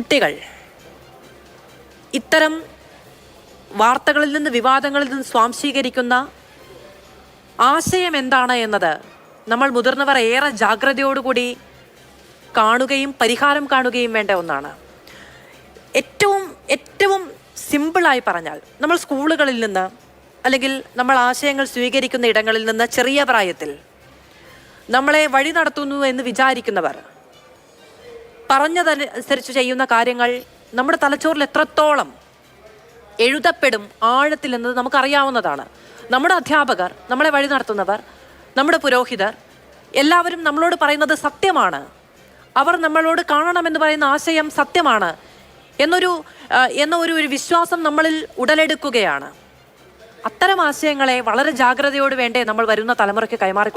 കുട്ടികൾ. ഇത്തരം വാർത്തകളിൽ നിന്ന് വിവാദങ്ങളിൽ നിന്ന് സ്വാംശീകരിക്കുന്ന ആശയം എന്താണ് എന്നത് നമ്മൾ മുതിർന്നവർ ഏറെ ജാഗ്രതയോടുകൂടി കാണുകയും പരിഹാരം കാണുകയും വേണ്ട ഒന്നാണ്. ഏറ്റവും ഏറ്റവും സിമ്പിളായി പറഞ്ഞാൽ നമ്മൾ സ്കൂളുകളിൽ നിന്ന് അല്ലെങ്കിൽ നമ്മൾ ആശയങ്ങൾ സ്വീകരിക്കുന്ന ഇടങ്ങളിൽ നിന്ന് ചെറിയ പ്രായത്തിൽ നമ്മളെ വഴി നടത്തുന്നു എന്ന് വിചാരിക്കുന്നവർ പറഞ്ഞതനുസരിച്ച് ചെയ്യുന്ന കാര്യങ്ങൾ നമ്മുടെ തലച്ചോറിൽ എത്രത്തോളം എഴുതപ്പെടും ആഴത്തിൽ എന്നത് നമുക്കറിയാവുന്നതാണ്. നമ്മുടെ അധ്യാപകർ നമ്മളെ വഴി നടത്തുന്നവർ നമ്മുടെ പുരോഹിതർ എല്ലാവരും നമ്മളോട് പറയുന്നത് സത്യമാണ്. അവർ നമ്മളോട് കാണണമെന്ന് പറയുന്ന ആശയം സത്യമാണ് എന്നൊരു എന്ന ഒരു ഒരു വിശ്വാസം നമ്മളിൽ ഉടലെടുക്കുകയാണ്. അത്തരം ആശയങ്ങളെ വളരെ ജാഗ്രതയോട് വേണ്ടേ നമ്മൾ വരുന്ന തലമുറയ്ക്ക് കൈമാറി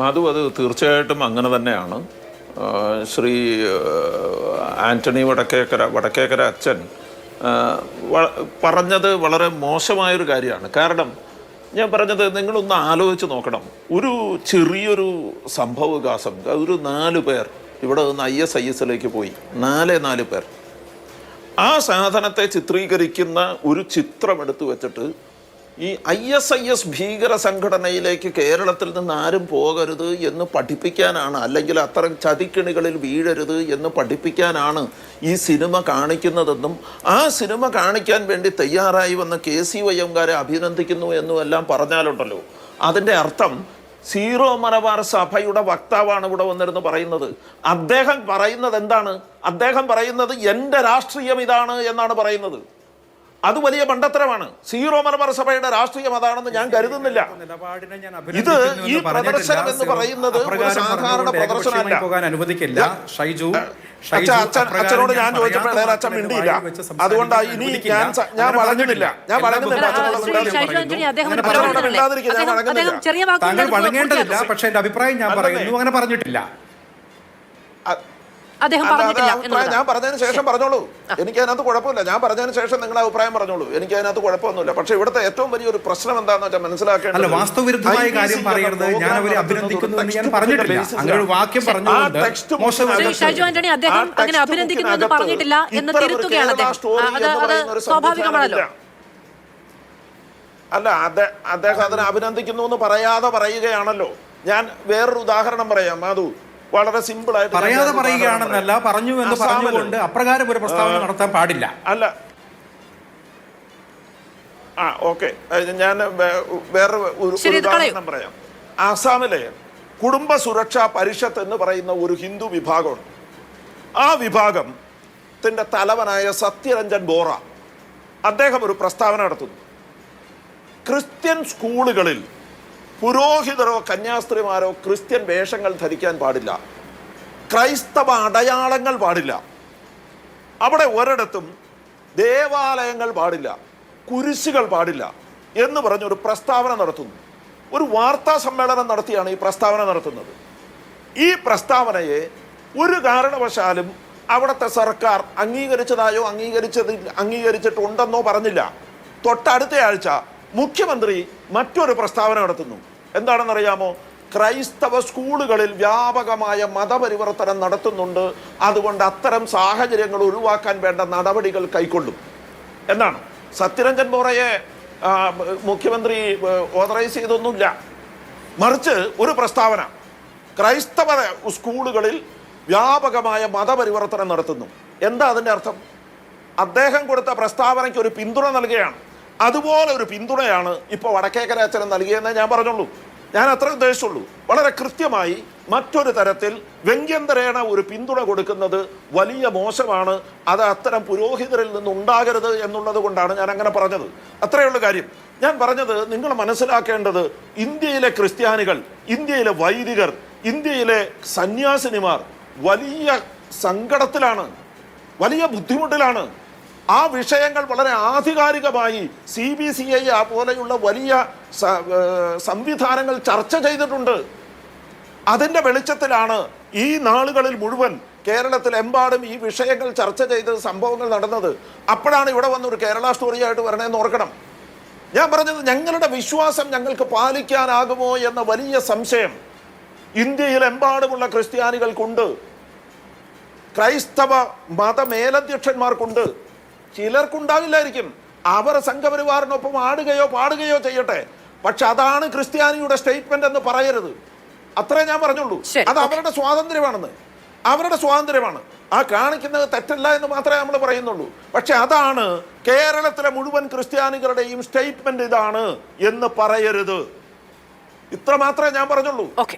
മാധു അത് തീർച്ചയായിട്ടും അങ്ങനെ തന്നെയാണ്. ശ്രീ ആന്റണി വടക്കേക്കര വടക്കേക്കര അച്ഛൻ പറഞ്ഞത് വളരെ മോശമായൊരു കാര്യമാണ്. കാരണം ഞാൻ പറഞ്ഞത് നിങ്ങളൊന്ന് ആലോചിച്ച് നോക്കണം. ഒരു ചെറിയൊരു സംഭവവികാസം ഒരു നാല് പേർ ഇവിടെ നിന്ന് ഐ എസ് ഐ എസിലേക്ക് പോയി നാലേ നാല് പേർ. ആ സാധനത്തെ ചിത്രീകരിക്കുന്ന ഒരു ചിത്രം എടുത്തു വെച്ചിട്ട് ഈ ഐ എസ് ഐ എസ് ഭീകര സംഘടനയിലേക്ക് കേരളത്തിൽ നിന്ന് ആരും പോകരുത് എന്ന് പഠിപ്പിക്കാനാണ് അല്ലെങ്കിൽ അത്തരം ചതിക്കിണികളിൽ വീഴരുത് എന്ന് പഠിപ്പിക്കാനാണ് ഈ സിനിമ കാണിക്കുന്നതെന്നും ആ സിനിമ കാണിക്കാൻ വേണ്ടി തയ്യാറായി വന്ന കെ സി വയ്യംകാരെ അഭിനന്ദിക്കുന്നു എന്നും എല്ലാം പറഞ്ഞാലുണ്ടല്ലോ. അതിന്റെ അർത്ഥം സീറോ മലബാർ സഭയുടെ വക്താവാണ് ഇവിടെ വന്നിരുന്ന് പറയുന്നത്. അദ്ദേഹം പറയുന്നത് എന്താണ്? അദ്ദേഹം പറയുന്നത് എന്റെ രാഷ്ട്രീയം ഇതാണ് എന്നാണ് പറയുന്നത്. അത് വലിയ മണ്ടത്തരമാണ്. സീറോ മലബാർ സഭയുടെ രാഷ്ട്രീയം അതാണെന്ന് ഞാൻ കരുതുന്നില്ല. ഇത് ഈ പ്രദർശനം എന്ന് പറയുന്നത് സാധാരണ പ്രദർശനമല്ല. പോകാൻ അനുവദിക്കില്ല. ഷൈജു അച്ഛനോട് ഞാൻ ചോദിച്ചപ്പോൾ അച്ഛൻ മിണ്ടിയില്ല. അതുകൊണ്ട് ഇനി ഞാൻ ഞാൻ വളഞ്ഞിട്ടില്ല ഞാൻ വളഞ്ഞിട്ടില്ല താങ്കൾ പക്ഷെ എന്റെ അഭിപ്രായം ഞാൻ പറയുന്നു. അങ്ങനെ പറഞ്ഞിട്ടില്ല. അദ്ദേഹം പറഞ്ഞിട്ടില്ല അഭിപ്രായം. ഞാൻ പറഞ്ഞതിന് ശേഷം പറഞ്ഞോളൂ. എനിക്ക് അതിനകത്ത് കുഴപ്പമില്ല. ഞാൻ പറഞ്ഞതിന് ശേഷം നിങ്ങളുടെ അഭിപ്രായം പറഞ്ഞോളൂ. എനിക്ക് അതിനകത്ത് കുഴപ്പമൊന്നുമില്ല. പക്ഷെ ഇവിടുത്തെ ഏറ്റവും വലിയൊരു പ്രശ്നം എന്താണെന്ന് വെച്ചാൽ മനസ്സിലാക്കേണ്ടത് അല്ല വാസ്തവവിരുദ്ധമായ കാര്യം പറയുന്നത് പറയരുത് ഞാൻ അവരെ അഭിനന്ദിക്കുന്നു എന്ന് ഞാൻ പറഞ്ഞിട്ടില്ല. അങ്ങനെ ഒരു വാക്യം ഷൈജു ആന്റണി അദ്ദേഹം അങ്ങനെ അഭിനന്ദിക്കുന്നു എന്ന് പറഞ്ഞിട്ടില്ല എന്ന് തിരുത്തുകയാണ് അത് സ്വാഭാവികമാണല്ലോ. അല്ല അതെ- അദ്ദേഹം അതിനെ അഭിനന്ദിക്കുന്നു എന്ന് പറയാതെ പറയുകയാണല്ലോ. ഞാൻ വേറൊരു ഉദാഹരണം പറയാം. മാധു വളരെ സിമ്പിൾ ആയിട്ട് പറയാതെ പറയുകയാണെന്നല്ല പറഞ്ഞു എന്ന് പറഞ്ഞുകൊണ്ട് അപ്രകാരം ഒരു പ്രസ്താവന നടത്താൻ പാടില്ല. അല്ല. ആ ഓക്കെ. ഞാൻ വേറെ ഒരു. ഉദാഹരണം പറയാം. ആസാമിലെ കുടുംബ സുരക്ഷാ പരിഷത്ത് എന്ന് പറയുന്ന ഒരു ഹിന്ദു വിഭാഗമുണ്ട്. ആ വിഭാഗത്തിന്റെ തലവനായ സത്യരഞ്ജൻ ബോറ അദ്ദേഹം ഒരു പ്രസ്താവന നടത്തുന്നു. ക്രിസ്ത്യൻ സ്കൂളുകളിൽ പുരോഹിതരോ കന്യാസ്ത്രീമാരോ ക്രിസ്ത്യൻ വേഷങ്ങൾ ധരിക്കാൻ പാടില്ല. ക്രൈസ്തവ അടയാളങ്ങൾ പാടില്ല. അവിടെ ഒരിടത്തും ദേവാലയങ്ങൾ പാടില്ല. കുരിശുകൾ പാടില്ല എന്ന് പറഞ്ഞൊരു പ്രസ്താവന നടത്തുന്നു. ഒരു വാർത്താ സമ്മേളനം നടത്തിയാണ് ഈ പ്രസ്താവന നടത്തുന്നത്. ഈ പ്രസ്താവനയെ ഒരു കാരണവശാലും അവിടുത്തെ സർക്കാർ അംഗീകരിച്ചതായോ അംഗീകരിച്ചത് അംഗീകരിച്ചിട്ടുണ്ടെന്നോ പറഞ്ഞില്ല. തൊട്ടടുത്ത ആഴ്ച മുഖ്യമന്ത്രി മറ്റൊരു പ്രസ്താവന നടത്തുന്നു. എന്താണെന്നറിയാമോ? ക്രൈസ്തവ സ്കൂളുകളിൽ വ്യാപകമായ മതപരിവർത്തനം നടത്തുന്നുണ്ട്. അതുകൊണ്ട് അത്തരം സാഹചര്യങ്ങൾ ഒഴിവാക്കാൻ വേണ്ട നടപടികൾ കൈക്കൊള്ളും. എന്നാണ് സത്യരഞ്ജൻ ബോറയെ മുഖ്യമന്ത്രി ഓതറൈസ് ചെയ്തൊന്നുമില്ല. മറിച്ച് ഒരു പ്രസ്താവന. ക്രൈസ്തവ സ്കൂളുകളിൽ വ്യാപകമായ മതപരിവർത്തനം നടത്തുന്നു. എന്താ അതിന്റെ അർത്ഥം? അദ്ദേഹം കൊടുത്ത പ്രസ്താവനയ്ക്ക് ഒരു പിന്തുണ നൽകുകയാണ്. അതുപോലെ ഒരു പിന്തുണയാണ് ഇപ്പോൾ വടക്കേക്കര അച്ഛന് നൽകിയെന്ന് ഞാൻ പറഞ്ഞുള്ളൂ. ഞാൻ അത്ര ഉദ്ദേശിച്ചുള്ളൂ. വളരെ കൃത്യമായി മറ്റൊരു തരത്തിൽ വ്യംഗ്യന്തരേണ ഒരു പിന്തുണ കൊടുക്കുന്നത് വലിയ മോശമാണ്. അത് അത്തരം പുരോഹിതരിൽ നിന്ന് ഉണ്ടാകരുത് എന്നുള്ളത് കൊണ്ടാണ് ഞാൻ അങ്ങനെ പറഞ്ഞത്. അത്രയുള്ള കാര്യം. ഞാൻ പറഞ്ഞത് നിങ്ങൾ മനസ്സിലാക്കേണ്ടത് ഇന്ത്യയിലെ ക്രിസ്ത്യാനികൾ ഇന്ത്യയിലെ വൈദികർ ഇന്ത്യയിലെ സന്യാസിനിമാർ വലിയ സങ്കടത്തിലാണ് വലിയ ബുദ്ധിമുട്ടിലാണ്. ആ വിഷയങ്ങൾ വളരെ ആധികാരികമായി സി ബി സി ഐ ആ പോലെയുള്ള വലിയ സംവിധാനങ്ങൾ ചർച്ച ചെയ്തിട്ടുണ്ട്. അതിന്റെ വെളിച്ചത്തിലാണ് ഈ നാളുകളിൽ മുഴുവൻ കേരളത്തിലെമ്പാടും ഈ വിഷയങ്ങൾ ചർച്ച ചെയ്ത് സംഭവങ്ങൾ നടന്നത്. അപ്പോഴാണ് ഇവിടെ വന്നൊരു കേരള സ്റ്റോറിയായിട്ട് വരണേന്ന് ഓർക്കണം. ഞാൻ പറഞ്ഞത് ഞങ്ങളുടെ വിശ്വാസം ഞങ്ങൾക്ക് പാലിക്കാനാകുമോ എന്ന വലിയ സംശയം ഇന്ത്യയിലെമ്പാടുമുള്ള ക്രിസ്ത്യാനികൾക്കുണ്ട്. ക്രൈസ്തവ മതമേലധ്യക്ഷന്മാർക്കുണ്ട്. ചിലർക്കുണ്ടാവില്ലായിരിക്കും അവർ സംഘപരിവാറിനൊപ്പം ആടുകയോ പാടുകയോ ചെയ്യട്ടെ. പക്ഷെ അതാണ് ക്രിസ്ത്യാനിയുടെ സ്റ്റേറ്റ്മെന്റ് എന്ന് പറയരുത്. അത്രേ ഞാൻ പറഞ്ഞുള്ളൂ. അത് അവരുടെ സ്വാതന്ത്ര്യമാണെന്ന്. അവരുടെ സ്വാതന്ത്ര്യമാണ്. ആ കാണിക്കുന്നത് തെറ്റല്ല എന്ന് മാത്രമേ നമ്മൾ പറയുന്നുള്ളൂ. പക്ഷെ അതാണ് കേരളത്തിലെ മുഴുവൻ ക്രിസ്ത്യാനികളുടെയും സ്റ്റേറ്റ്മെന്റ് ഇതാണ് എന്ന് പറയരുത്. ഇത്ര മാത്രമേ ഞാൻ പറഞ്ഞുള്ളൂ.